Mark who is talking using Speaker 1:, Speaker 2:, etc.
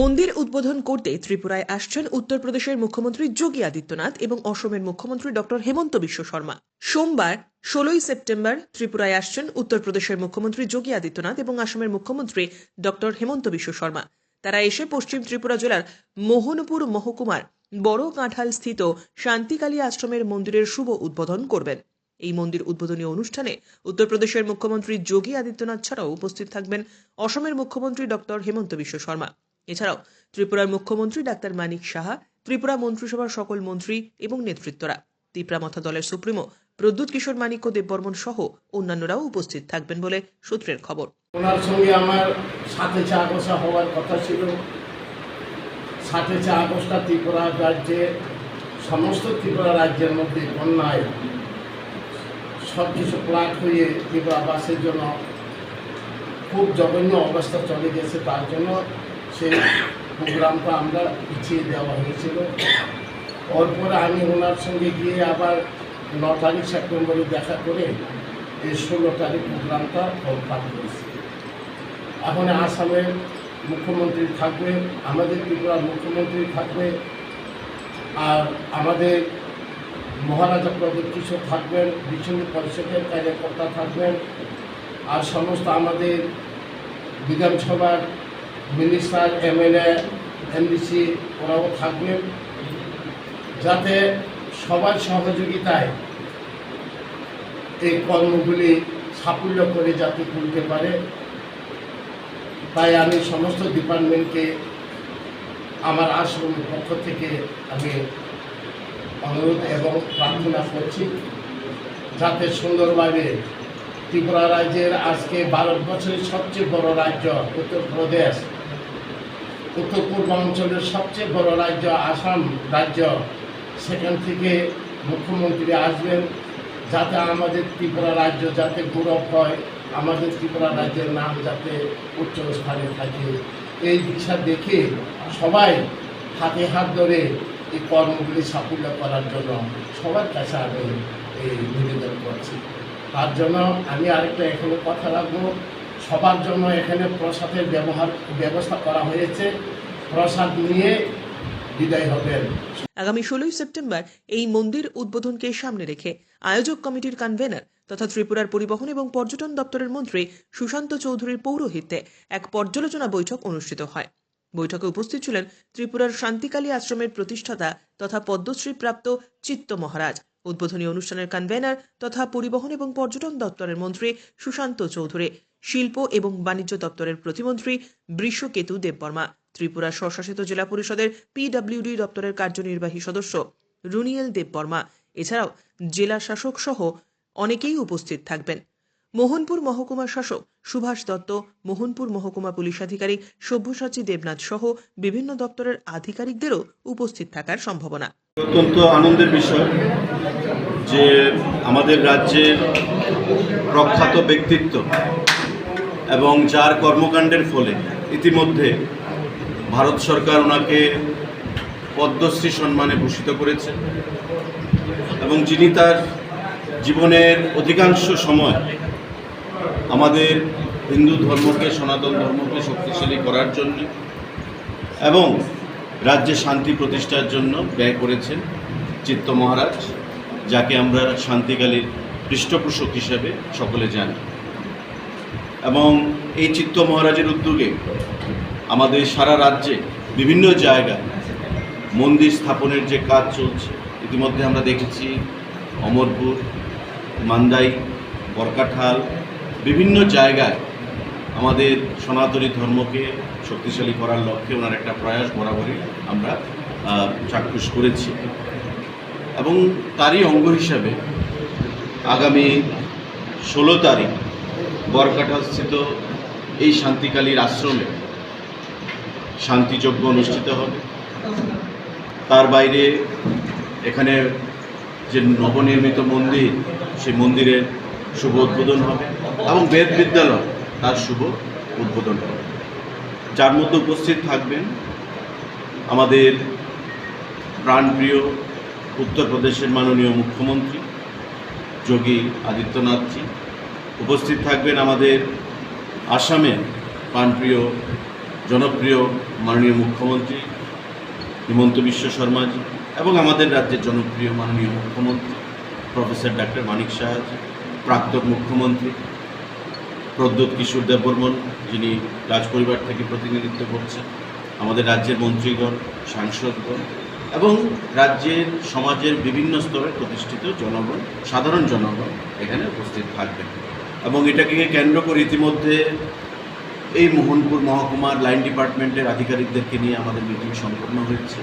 Speaker 1: মন্দির উদ্বোধন করতে ত্রিপুরায় আসছেন উত্তরপ্রদেশের মুখ্যমন্ত্রী যোগী আদিত্যনাথ এবং অসমের মুখ্যমন্ত্রী ডক্টর হেমন্ত বিশ্ব শর্মা। সোমবার, ষোলোই সেপ্টেম্বর, ত্রিপুরায় আসছেন উত্তরপ্রদেশের মুখ্যমন্ত্রী যোগী আদিত্যনাথ এবং আসামের মুখ্যমন্ত্রী ডক্টর হেমন্ত বিশ্ব শর্মা। তারা এসে পশ্চিম ত্রিপুরা জেলার মোহনপুর মহকুমার বড় কাঁঠাল স্থিত শান্তিকালী আশ্রমের মন্দিরের শুভ উদ্বোধন করবেন। এই মন্দির উদ্বোধনী অনুষ্ঠানে উত্তরপ্রদেশের মুখ্যমন্ত্রী যোগী আদিত্যনাথ ছাড়াও উপস্থিত থাকবেন অসমের মুখ্যমন্ত্রী ডক্টর হেমন্ত বিশ্ব শর্মা। এছাড়াও ত্রিপুরার মুখ্যমন্ত্রী ডাক্তার মানিক সাহা, ত্রিপুরা মন্ত্রিসভার সকল মন্ত্রী এবং নেতৃত্বরা তিপ্রামথা দলের সুপ্রিমো প্রদ্যুৎ কিশোর মানিক্য দেববর্মন সহ অন্যান্যরাও উপস্থিত থাকবেন বলে সূত্রের খবর।
Speaker 2: ওনার সঙ্গে আমার সাথে চা বসা হওয়ার কথা ছিল। সাথে চা বসা ত্রিপুরা রাজ্যের সমস্ত ত্রিপুরা রাজ্যের মধ্যে বন্যায় সব কিছু প্লাট হয়ে ত্রিপুরাবাসীর জন্য খুব জঘন্য অবস্থা চলে গেছে। তার জন্য সেই প্রোগ্রামটা আমরা পিছিয়ে দেওয়া হয়েছিল। পরে আমি ওনার সঙ্গে গিয়ে আবার ন তারিখ সেপ্টেম্বরে দেখা করে এই ষোলো তারিখ প্রোগ্রামটা পাঠ করেছি। এখন আসামের মুখ্যমন্ত্রী থাকবে, আমাদের ত্রিপুরার মুখ্যমন্ত্রী থাকবে, আর আমাদের মহারাজা প্রদীপ কিশোর থাকবেন বিচ্ছিন্ন পরিষদের কার্যকর্তা থাকবেন, আর সমস্ত আমাদের বিধানসভার মিনিস্টার এমএলএ এমডিসি ওরাও থাকবেন। যাতে সবার সহযোগিতায় এই কর্মগুলি সাফল্য করে যাতে তুলতে পারে। তাই আমি সমস্ত ডিপার্টমেন্টকে আমার আশ্রমের পক্ষ থেকে আমি অনুরোধ এবং প্রার্থনা করছি, যাতে সুন্দরভাবে ত্রিপুরা রাজ্যের আজকে ভারতবর্ষের সবচেয়ে বড় রাজ্য উত্তরপ্রদেশ উত্তর পূর্বাঞ্চলের সবচেয়ে বড় রাজ্য আসাম রাজ্য। সেখান থেকে মুখ্যমন্ত্রী আসবেন যাতে আমাদের ত্রিপুরা রাজ্য যাতে গৌরব হয়, আমাদের ত্রিপুরা রাজ্যের নাম যাতে উচ্চ স্থানে থাকে। এই দিশা দেখে সবাই হাতে হাত ধরে এই কর্মগুলি সাফল্য করার জন্য সবার কাছে আমি এই নিবেদন করছি। তার জন্য আমি আরেকটা এখানে কথা রাখব। সবার জন্য এখানে প্রসাদের ব্যবহার, ব্যবস্থা করা হয়েছে। প্রসাদ নিয়ে বিদায় হবেন।
Speaker 1: আগামী ষোলোই সেপ্টেম্বর এই মন্দির উদ্বোধনকে সামনে রেখে আয়োজক কমিটির কনভেনার তথা ত্রিপুরার পরিবহন এবং পর্যটন দপ্তরের মন্ত্রী সুশান্ত চৌধুরীর পৌরোহিত্যে এক পর্যালোচনা বৈঠক অনুষ্ঠিত হয়। বৈঠকে উপস্থিত ছিলেন ত্রিপুরার শান্তিকালী আশ্রমের প্রতিষ্ঠাতা তথা পদ্মশ্রী প্রাপ্ত চিত্ত মহারাজ, উদ্বোধনী অনুষ্ঠানের কনভেনার তথা পরিবহন এবং পর্যটন দপ্তরের মন্ত্রী সুশান্ত চৌধুরী শিল্প এবং বাণিজ্য দপ্তরের প্রতিমন্ত্রী বৃষকেতু দেববর্মা, ত্রিপুরা স্বশাসিত জেলা পরিষদের পিডব্লিউডি দপ্তরের কার্যনির্বাহী সদস্য রুনিয়েল দেববর্মা। এছাড়াও জেলা শাসক সহ অনেকেই উপস্থিত থাকবেন। মোহনপুর মহকুমা শাসক সুভাষ দত্ত, মোহনপুর মহকুমা পুলিশ আধিকারিক সব্যসাচী দেবনাথ সহ বিভিন্ন দপ্তরের আধিকারিকদেরও উপস্থিত থাকার সম্ভাবনা।
Speaker 3: অত্যন্ত আনন্দের বিষয় যে আমাদের রাজ্যের প্রখ্যাত ব্যক্তিত্ব এবং যার কর্মকাণ্ডের ফলে ইতিমধ্যে ভারত সরকার ওনাকে পদ্মশ্রী সম্মানে ভূষিত করেছে এবং যিনি তার জীবনের অধিকাংশ সময় আমাদের হিন্দু ধর্মকে, সনাতন ধর্মকে শক্তিশালী করার জন্য এবং রাজ্যে শান্তি প্রতিষ্ঠার জন্য ব্যয় করেছেন চিত্ত মহারাজ, যাকে আমরা শান্তিকালীর পৃষ্ঠপোষক হিসেবে সকলে জানি। এবং এই চিত্ত মহারাজের উদ্যোগে আমাদের সারা রাজ্যে বিভিন্ন জায়গায় মন্দির স্থাপনের যে কাজ চলছে, ইতিমধ্যে আমরা দেখেছি অমরপুর, মান্দাই, বরকাঠাল, বিভিন্ন জায়গায় আমাদের সনাতনী ধর্মকে শক্তিশালী করার লক্ষ্যে ওনার একটা প্রয়াস বরাবরই আমরা চাক্ষুষ করেছি। এবং তারই অঙ্গ হিসাবে আগামী ষোলো তারিখ বরকাঠাস্থিত এই শান্তিকালীর আশ্রমে শান্তিযজ্ঞ অনুষ্ঠিত হবে। তার বাইরে এখানে যে নবনির্মিত মন্দির, সেই মন্দিরের শুভ উদ্বোধন হবে এবং বেদ বিদ্যালয় তার শুভ উদ্বোধন হবে। যার মধ্যে উপস্থিত থাকবেন আমাদের প্রাণপ্রিয় উত্তরপ্রদেশের মাননীয় মুখ্যমন্ত্রী যোগী আদিত্যনাথজি উপস্থিত থাকবেন আমাদের আসামের প্রাণপ্রিয়, জনপ্রিয়, মাননীয় মুখ্যমন্ত্রী হিমন্ত বিশ্ব শর্মাজি এবং আমাদের রাজ্যের জনপ্রিয় মাননীয় মুখ্যমন্ত্রী প্রফেসর ডাক্তার মানিক সাহাজি, প্রাক্তন মুখ্যমন্ত্রী প্রদ্যোৎ কিশোর দেববর্মন যিনি রাজপরিবার থেকে প্রতিনিধিত্ব করছেন, আমাদের রাজ্যের মন্ত্রীগণ, সাংসদগণ এবং রাজ্যের সমাজের বিভিন্ন স্তরের প্রতিষ্ঠিত জনগণ, সাধারণ জনগণ এখানে উপস্থিত থাকবেন। এবং এটাকে কেন্দ্র করে ইতিমধ্যে এই মোহনপুর মহকুমার লাইন ডিপার্টমেন্টের আধিকারিকদেরকে নিয়ে আমাদের মিটিং সম্পন্ন হয়েছে।